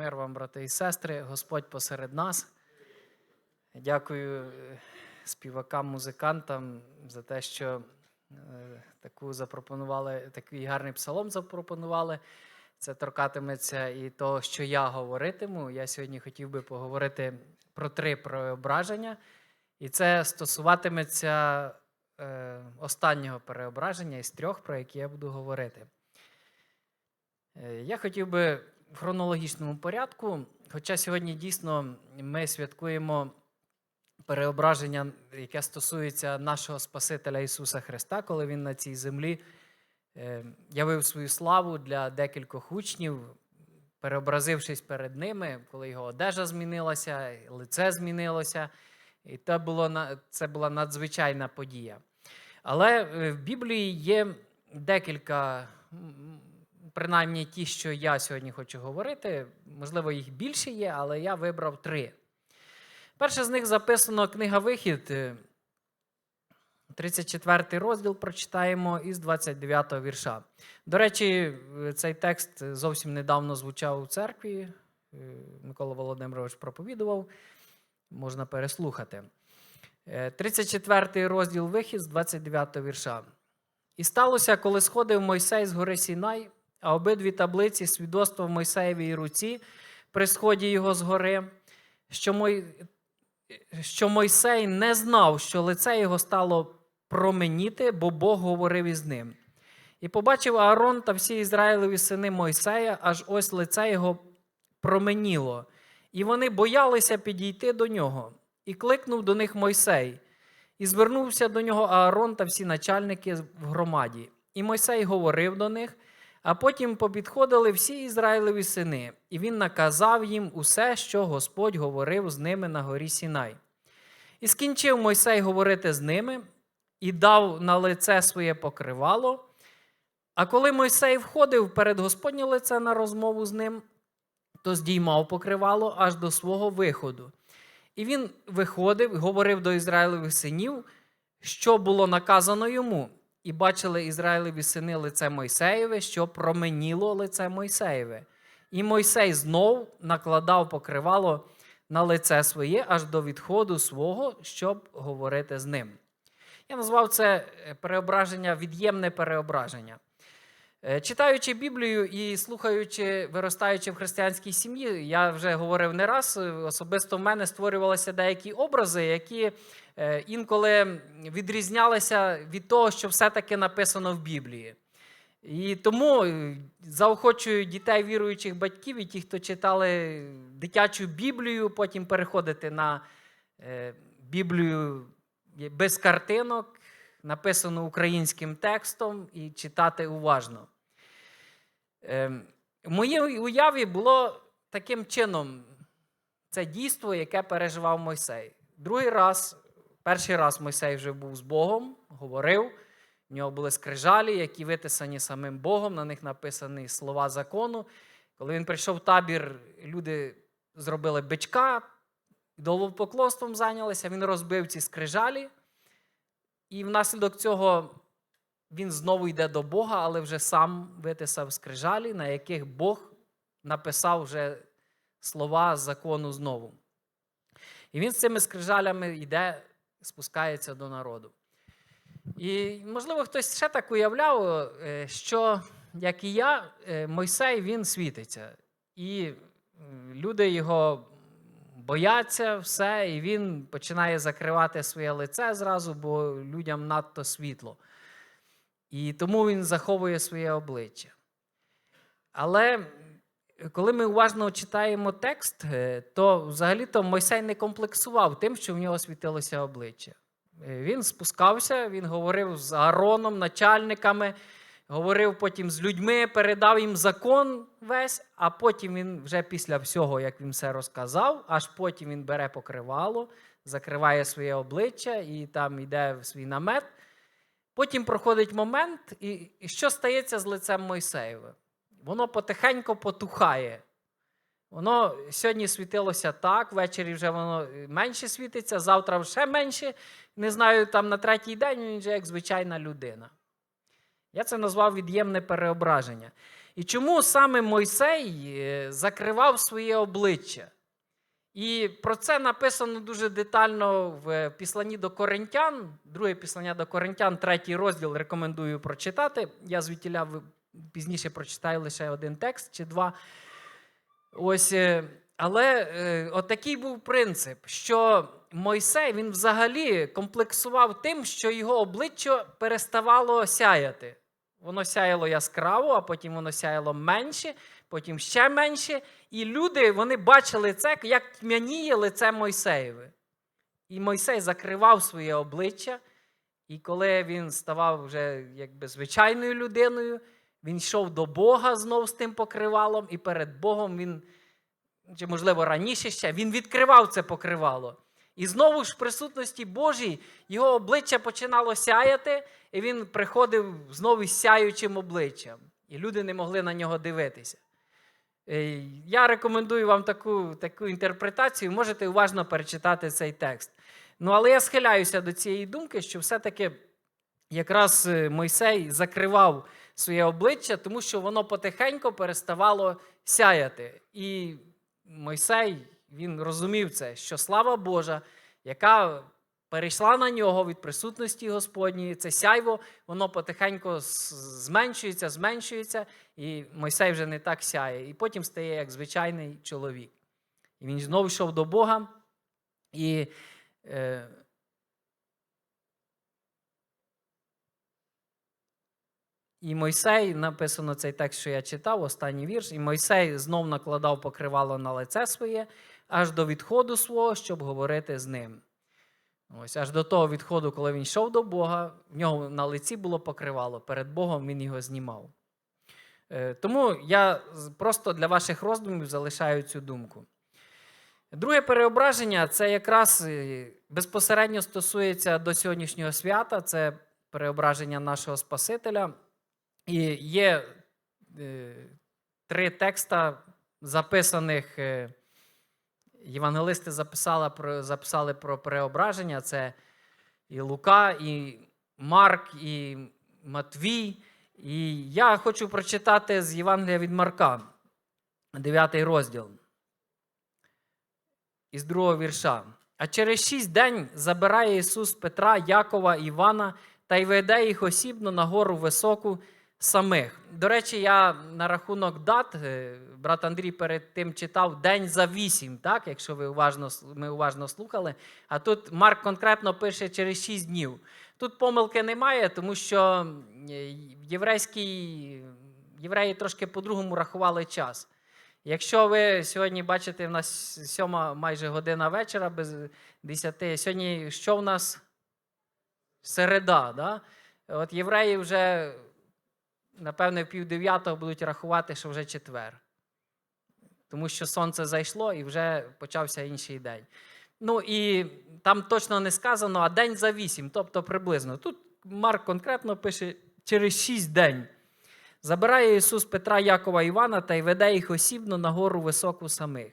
Мир вам, брати і сестри, Господь посеред нас. Дякую е, співакам, музикантам за те, що е, таку запропонували, такий гарний псалом запропонували. Це торкатиметься і того, що я говоритиму. Я сьогодні хотів би поговорити про три преображення. І це стосуватиметься е, останнього переображення із трьох, про які я буду говорити. Я хотів би в хронологічному порядку, хоча сьогодні дійсно ми святкуємо переображення, яке стосується нашого Спасителя Ісуса Христа, коли Він на цій землі е, явив свою славу для декількох учнів, переобразившись перед ними, коли його одежа змінилася, лице змінилося. І це, було, це була надзвичайна подія. Але е, в Біблії є декілька, принаймні ті, що я сьогодні хочу говорити. Можливо, їх більше є, але я вибрав три. Перше з них записано книга Вихід, е, 34 розділ прочитаємо із 29 вірша. До речі, е, цей текст зовсім недавно звучав у церкві. е, Микола Володимирович проповідував, можна переслухати. Е, 34 розділ вихід з 29 вірша. І сталося, коли сходив Мойсей з гори Сінай, а обидві таблиці свідоцтва в Мойсеєвій руці при сході його з гори, що, Мой... що Мойсей не знав, що лице його стало променіти, бо Бог говорив із ним. І побачив Аарон та всі Ізраїлеві сини Мойсея, аж ось лице його променіло. І вони боялися підійти до нього. І кликнув до них Мойсей. І звернувся до нього Аарон та всі начальники в громаді. І Мойсей говорив до них, а потім попідходили всі Ізраїлеві сини, і він наказав їм усе, що Господь говорив з ними на горі Сінай. І скінчив Мойсей говорити з ними, і дав на лице своє покривало. А коли Мойсей входив перед Господнє лице на розмову з ним, то здіймав покривало аж до свого виходу. І він виходив, говорив до Ізраїлевих синів, що було наказано йому. І бачили Ізраїлеві сини лице Мойсеєве, що променіло лице Мойсеєве. І Мойсей знов накладав покривало на лице своє аж до відходу свого, щоб говорити з ним. Я назвав це е, переображення, від'ємне переображення. Е, Читаючи Біблію і слухаючи, виростаючи в християнській сім'ї, я вже говорив не раз, е, особисто в мене створювалися деякі образи, які інколи відрізнялися від того, що все-таки написано в Біблії. І тому е, заохочую дітей віруючих батьків і ті, хто читали дитячу Біблію, потім переходити на е, Біблію без картинок, написану українським текстом, і читати уважно. В моїй уяві було таким чином це дійство, яке переживав Мойсей. Другий раз, перший раз Мойсей вже був з Богом, говорив. В нього були скрижалі, які витисані самим Богом, на них написані слова закону. Коли він прийшов в табір, люди зробили бичка, долопоклонством зайнялися, він розбив ці скрижалі. І внаслідок цього він знову йде до Бога, але вже сам витисав скрижалі, на яких Бог написав вже слова закону знову. І він з цими скрижалями йде, спускається до народу. І, можливо, хтось ще так уявляв, е, що, як і я, е, Мойсей він світиться. І люди його бояться, все, і він починає закривати своє лице зразу, бо людям надто світло. І тому він заховує своє обличчя. Але коли ми уважно читаємо текст, е, то взагалі-то Мойсей не комплексував тим, що в нього світилося обличчя. Е, Він спускався, він говорив з Аароном, начальниками, говорив потім з людьми, передав їм закон весь, а потім він вже після всього, як він все розказав, аж потім він бере покривало, закриває своє обличчя і там йде в свій намет. Потім проходить момент, і, що стається з лицем Мойсеєве? Воно потихеньку потухає. Воно сьогодні світилося так, ввечері вже воно менше світиться, завтра ще менше. Не знаю, там на третій день він вже як звичайна людина. Я це назвав від'ємне переображення. І чому саме Мойсей е, закривав своє обличчя? І про це написано дуже детально в післанні до Коринтян, друге післання до Коринтян, третій розділ рекомендую прочитати. Я звідтіля ви- пізніше прочитаю лише один текст чи два. Ось, е, але е, такий був принцип, що Мойсей він взагалі комплексував тим, що його обличчя переставало сяяти. Воно сяяло яскраво, а потім воно сяяло менше, потім ще менше. І люди вони бачили це, як тьмяніє лице Мойсеєве. І Мойсей закривав своє обличчя, і коли він ставав вже якби звичайною людиною, він йшов до Бога знов з тим покривалом, і перед Богом він, чи, можливо, раніше ще, він відкривав це покривало. І знову ж в присутності Божій його обличчя починало сяяти, і він приходив знову із сяючим обличчям. І люди не могли на нього дивитися. Е, Я рекомендую вам таку, таку інтерпретацію, можете уважно перечитати цей текст. Ну, але я схиляюся до цієї думки, що все-таки якраз е, Мойсей закривав своє обличчя, тому що воно потихеньку переставало сяяти. І Мойсей він розумів це, що слава Божа, яка перейшла на нього від присутності Господньої, це сяйво, воно потихеньку зменшується, зменшується, і Мойсей вже не так сяє. І потім стає як звичайний чоловік. І він знову йшов до Бога. І е, І Мойсей, написано цей текст, що я читав, останній вірш, і Мойсей знов накладав покривало на лице своє, аж до відходу свого, щоб говорити з ним. Ось аж до того відходу, коли він йшов до Бога, в нього на лиці було покривало, перед Богом він його знімав. Е, Тому я просто для ваших роздумів залишаю цю думку. Друге переображення це якраз е, безпосередньо стосується до сьогоднішнього свята, це переображення нашого Спасителя. І є е, три текста, записаних, е, євангелисти записали про, записали про переображення. Це і Лука, і Марк, і Матвій. І я хочу прочитати з Євангелія від Марка, 9 розділ. Із другого вірша. А через шість день забирає Ісус Петра, Якова, Івана та й веде їх осібно на гору високу самих. До речі, я на рахунок дат, е, брат Андрій перед тим читав день за вісім, так, якщо ви уважно, ми уважно слухали. А тут Марк конкретно пише через шість днів. Тут помилки немає, тому що е, єврейський, євреї трошки по-другому рахували час. Якщо ви сьогодні бачите, в нас сьома майже година вечора без 10, сьогодні що в нас? Середа. Да? От євреї вже, напевне, в пів дев'ятого будуть рахувати, що вже четвер. Тому що сонце зайшло і вже почався інший день. Ну і там точно не сказано, а день за вісім, тобто приблизно. Тут Марк конкретно пише через шість день. Забирає Ісус Петра, Якова Івана та й веде їх осібно на гору високу самих.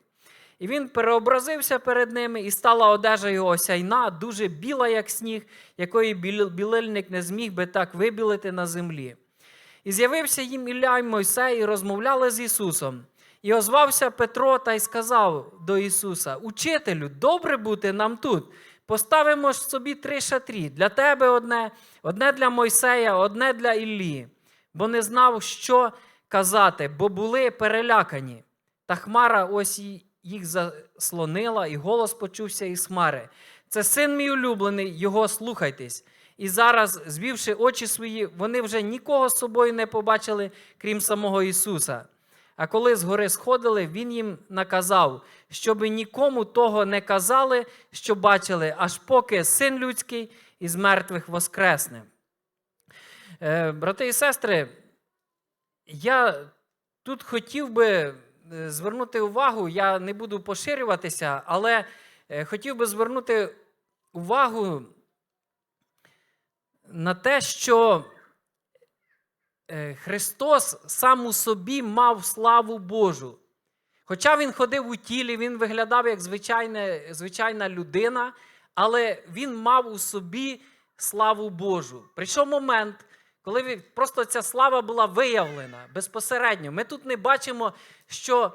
І він переобразився перед ними, і стала одежа його осяйна, дуже біла, як сніг, якої білильник не зміг би так вибілити на землі. І з'явився їм Ілля й Мойсей, і розмовляли з Ісусом. І озвався Петро та й сказав до Ісуса: Учителю, добре бути нам тут. Поставимо ж собі три шатрі: для тебе одне, одне для Мойсея, одне для Іллі. Бо не знав, що казати, бо були перелякані. Та хмара ось їх заслонила, і голос почувся із хмари. Це син мій улюблений, його слухайтесь. І зараз, звівши очі свої, вони вже нікого з собою не побачили, крім самого Ісуса. А коли з гори сходили, Він їм наказав, щоби нікому того не казали, що бачили, аж поки син людський із мертвих воскресне. Е, Брати і сестри, я тут хотів би е, звернути увагу, я не буду поширюватися, але е, хотів би звернути увагу на те, що е, Христос сам у собі мав славу Божу. Хоча він ходив у тілі, він виглядав як звичайна, звичайна людина, але він мав у собі славу Божу. Прийшов момент, коли просто ця слава була виявлена безпосередньо. Ми тут не бачимо, що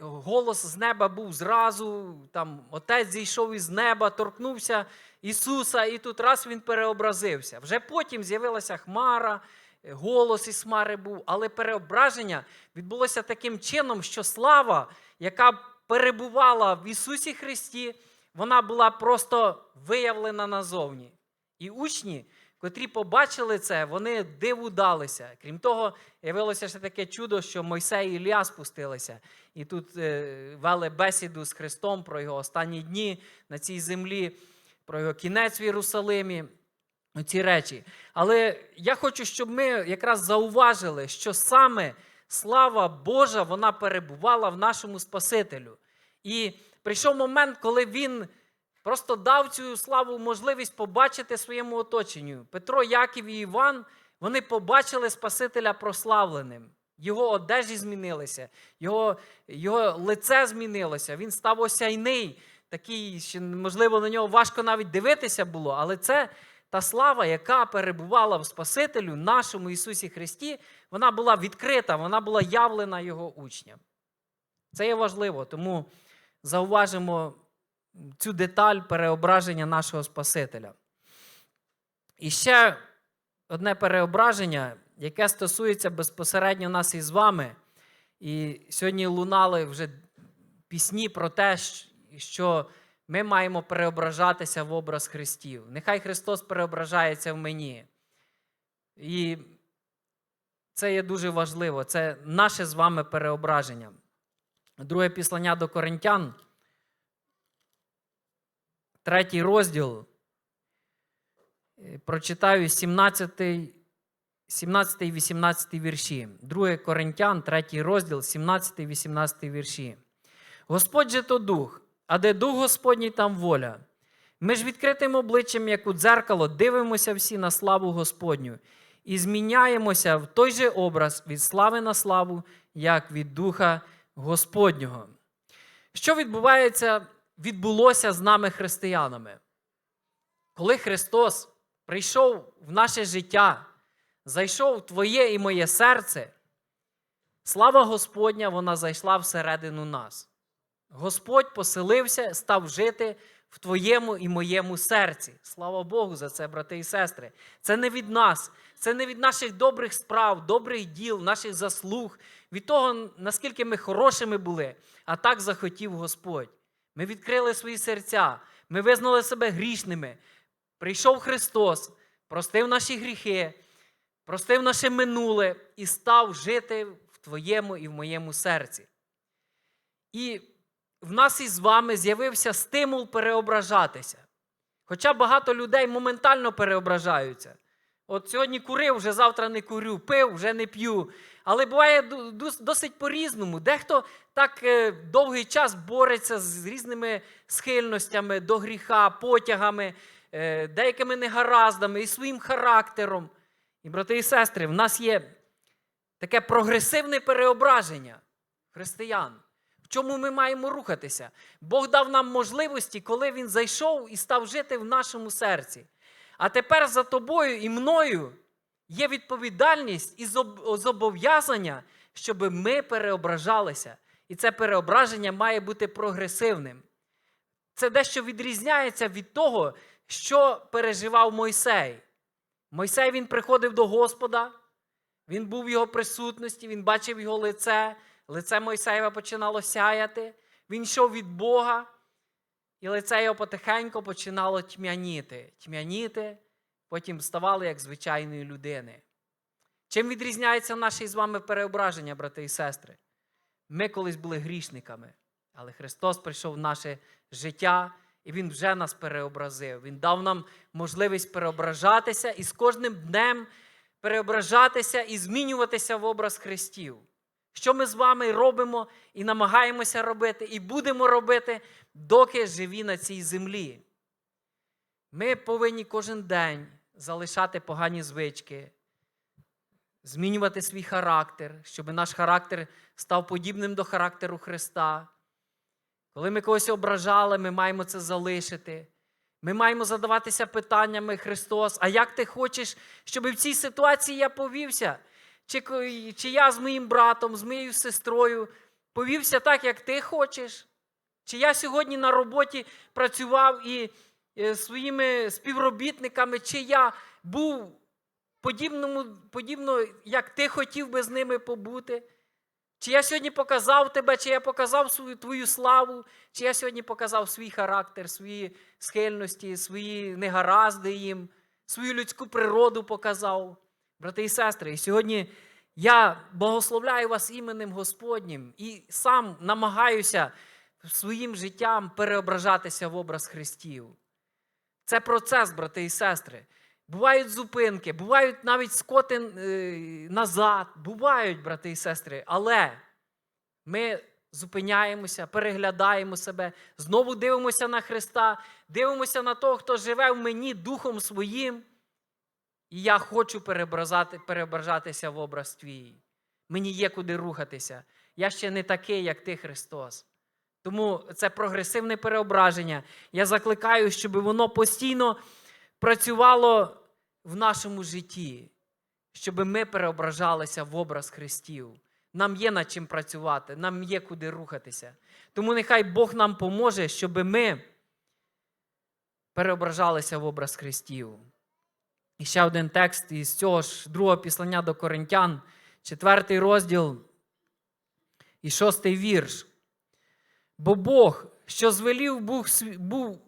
голос з неба був зразу, там отець зійшов із неба, торкнувся Ісуса, і тут раз він переобразився. Вже потім з'явилася хмара, е, голос із хмари був, але переображення відбулося таким чином, що слава, яка перебувала в Ісусі Христі, вона була просто виявлена назовні. І учні, котрі побачили це, вони диву далися. Крім того, явилося ще таке чудо, що Мойсей і Ілля спустилися. І тут е, вели бесіду з Христом про його останні дні на цій землі, про його кінець в Єрусалимі. Ці речі. Але я хочу, щоб ми якраз зауважили, що саме слава Божа вона перебувала в нашому Спасителю. І прийшов момент, коли він просто дав цю славу можливість побачити своєму оточенню. Петро, Яків і Іван вони побачили Спасителя прославленим. Його одежі змінилися, його, його лице змінилося, він став осяйний, такий, що, можливо, на нього важко навіть дивитися було, але це та слава, яка перебувала в Спасителю, нашому Ісусі Христі, вона була відкрита, вона була явлена Його учням. Це є важливо, тому зауважимо цю деталь переображення нашого Спасителя. І ще одне переображення, яке стосується безпосередньо нас із вами. І сьогодні лунали вже пісні про те, що ми маємо переображатися в образ Христів. Нехай Христос переображається в мені. І це є дуже важливо. Це наше з вами переображення. Друге післання до Коринтян, третій розділ. Прочитаю 17, 17 і 18 вірші. Друге Коринтян, третій розділ, 17 і 18 вірші. Господь же то дух, а де дух Господній, там воля. Ми ж відкритим обличчям, як у дзеркало, дивимося всі на славу Господню і зміняємося в той же образ від слави на славу, як від Духа Господнього. Що відбувається, відбулося з нами християнами? Коли Христос прийшов в наше життя, зайшов в твоє і моє серце, слава Господня, вона зайшла всередину нас. Господь поселився, став жити в твоєму і моєму серці. Слава Богу за це, брати і сестри. Це не від нас, це не від наших добрих справ, добрих діл, наших заслуг, від того, наскільки ми хорошими були, а так захотів Господь. Ми відкрили свої серця, ми визнали себе грішними. Прийшов Христос, простив наші гріхи, простив наше минуле і став жити в твоєму і в моєму серці. І в нас із вами з'явився стимул переображатися. Хоча багато людей моментально переображаються. От сьогодні курив, вже завтра не курю, пив, вже не п'ю. Але буває досить по-різному. Дехто так е, довгий час бореться з різними схильностями до гріха, потягами, е, деякими негараздами і своїм характером. І, брати і сестри, в нас є таке прогресивне переображення християн. Чому ми маємо рухатися? Бог дав нам можливості, коли Він зайшов і став жити в нашому серці. А тепер за тобою і мною є відповідальність і зобов'язання, щоб ми переображалися. І це переображення має бути прогресивним. Це дещо відрізняється від того, що переживав Мойсей. Мойсей він приходив до Господа, він був в його присутності, він бачив його лице, лице Мойсеєва починало сяяти, він йшов від Бога, і лице його потихеньку починало тьмяніти. Тьмяніти, потім ставало як звичайної людини. Чим відрізняється наше з вами переображення, брати і сестри? Ми колись були грішниками, але Христос прийшов в наше життя, і Він вже нас переобразив. Він дав нам можливість переображатися і з кожним днем переображатися і змінюватися в образ Христів. Що ми з вами робимо і намагаємося робити, і будемо робити, доки живі на цій землі. Ми повинні кожен день залишати погані звички, змінювати свій характер, щоб наш характер став подібним до характеру Христа. Коли ми когось ображали, ми маємо це залишити. Ми маємо задаватися питаннями Христос, а як ти хочеш, щоб в цій ситуації я повівся? Чи, чи я з моїм братом, з моєю сестрою повівся так, як ти хочеш? Чи я сьогодні на роботі працював і е, своїми співробітниками, чи я був подібному, подібно, як ти хотів би з ними побути? Чи я сьогодні показав тебе, чи я показав свою твою славу, чи я сьогодні показав свій характер, свої схильності, свої негаразди їм, свою людську природу показав, брати і сестри. І сьогодні я благословляю вас іменем Господнім і сам намагаюся своїм життям переображатися в образ Христів. Це процес, брати і сестри. Бувають зупинки, бувають навіть скоти е, назад, бувають, брати і сестри, але ми зупиняємося, переглядаємо себе, знову дивимося на Христа, дивимося на того, хто живе в мені Духом Своїм. І я хочу переображатися в образ твій. Мені є куди рухатися. Я ще не такий, як ти, Христос. Тому це прогресивне переображення. Я закликаю, щоб воно постійно працювало в нашому житті, щоб ми переображалися в образ Христів. Нам є над чим працювати, нам є куди рухатися. Тому нехай Бог нам поможе, щоб ми переображалися в образ Христів. І ще один текст із цього ж другого післання до Коринтян, четвертий розділ і шостий вірш. Бо Бог, що звелів був,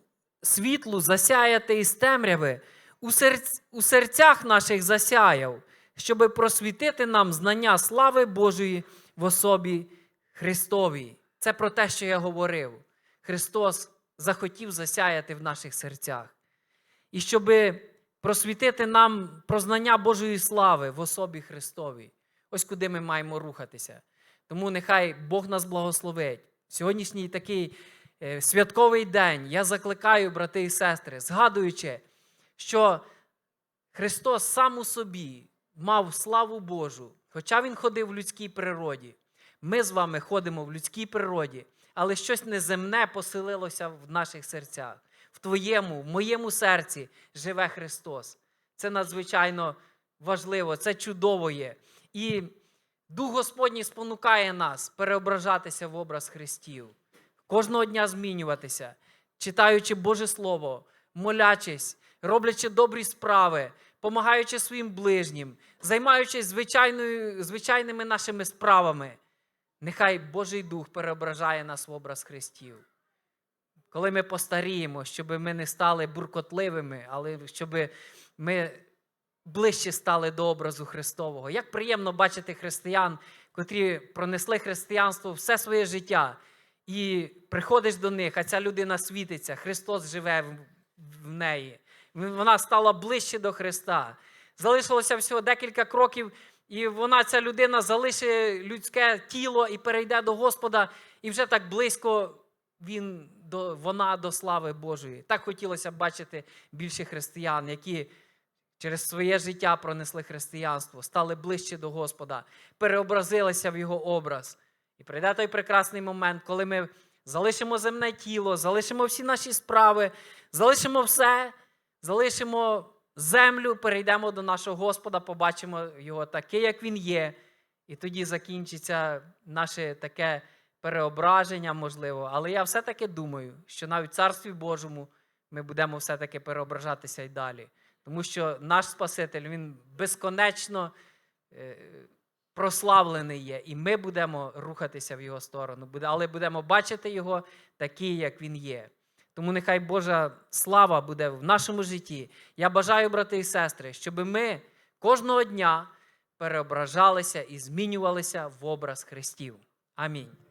світлу засяяти із темряви, у, серць, у серцях наших засяяв, щоби просвітити нам знання слави Божої в особі Христовій. Це про те, що я говорив. Христос захотів засяяти в наших серцях. І щоби просвітити нам про знання Божої слави в особі Христовій. Ось куди ми маємо рухатися. Тому нехай Бог нас благословить. Сьогоднішній такий е, святковий день я закликаю, брати і сестри, згадуючи, що Христос сам у собі мав славу Божу, хоча Він ходив в людській природі. Ми з вами ходимо в людській природі, але щось неземне поселилося в наших серцях. Твоєму, в моєму серці живе Христос. Це надзвичайно важливо, це чудово є. І Дух Господній спонукає нас переображатися в образ Христів, кожного дня змінюватися, читаючи Боже Слово, молячись, роблячи добрі справи, помагаючи своїм ближнім, займаючись звичайною, звичайними нашими справами. Нехай Божий Дух переображає нас в образ Христів. Коли ми постаріємо, щоб ми не стали буркотливими, але щоб ми ближче стали до образу Христового. Як приємно бачити християн, котрі пронесли християнство все своє життя, і приходиш до них, а ця людина світиться, Христос живе в, неї. Вона стала ближче до Христа. Залишилося всього декілька кроків, і вона, ця людина, залишить людське тіло і перейде до Господа, і вже так близько він до, вона до слави Божої. Так хотілося б бачити більше християн, які через своє життя пронесли християнство, стали ближче до Господа, переобразилися в Його образ. І прийде той прекрасний момент, коли ми залишимо земне тіло, залишимо всі наші справи, залишимо все, залишимо землю, перейдемо до нашого Господа, побачимо його такий, як Він є. І тоді закінчиться наше таке переображення, можливо. Але я все-таки думаю, що навіть в Царстві Божому ми будемо все-таки переображатися і далі. Тому що наш Спаситель, Він безконечно е, прославлений є, і ми будемо рухатися в Його сторону, але будемо бачити Його такий, як Він є. Тому нехай Божа слава буде в нашому житті. Я бажаю, брати і сестри, щоб ми кожного дня переображалися і змінювалися в образ Христів. Амінь.